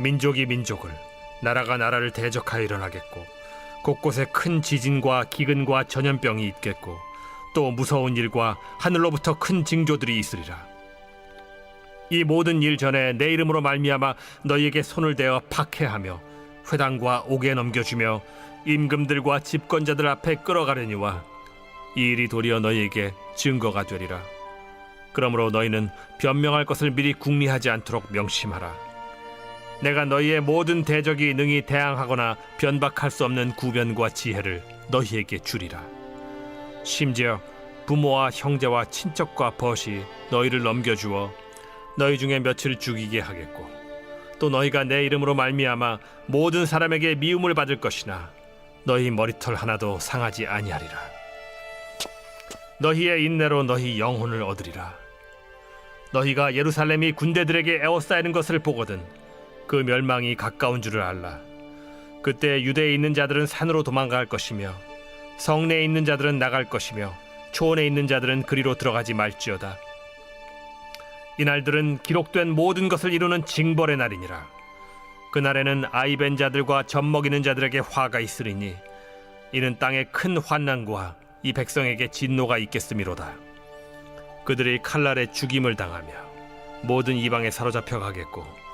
민족이 민족을 나라가 나라를 대적하여 일어나겠고 곳곳에 큰 지진과 기근과 전염병이 있겠고 또 무서운 일과 하늘로부터 큰 징조들이 있으리라. 이 모든 일 전에 내 이름으로 말미암아 너희에게 손을 대어 박해하며 회당과 옥에 넘겨주며 임금들과 집권자들 앞에 끌어가려니와 이 일이 도리어 너희에게 증거가 되리라. 그러므로 너희는 변명할 것을 미리 궁리하지 않도록 명심하라 내가 너희의 모든 대적이 능히 대항하거나 변박할 수 없는 구변과 지혜를 너희에게 주리라. 심지어 부모와 형제와 친척과 벗이 너희를 넘겨주어 너희 중에 며칠 죽이게 하겠고 또 너희가 내 이름으로 말미암아 모든 사람에게 미움을 받을 것이나 너희 머리털 하나도 상하지 아니하리라. 너희의 인내로 너희 영혼을 얻으리라. 너희가 예루살렘이 군대들에게 에워싸이는 것을 보거든 그 멸망이 가까운 줄을 알라. 그때 유대에 있는 자들은 산으로 도망갈 것이며 성내에 있는 자들은 나갈 것이며 초원에 있는 자들은 그리로 들어가지 말지어다. 이날들은 기록된 모든 것을 이루는 징벌의 날이니라. 그날에는 아이벤 자들과 젖 먹이는 자들에게 화가 있으리니 이는 땅에 큰 환난과 이 백성에게 진노가 있겠음이로다. 그들이 칼날에 죽임을 당하며 모든 이방에 사로잡혀 가겠고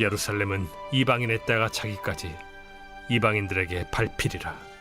예루살렘은 이방인의 때가 차기까지 이방인들에게 밟히리라.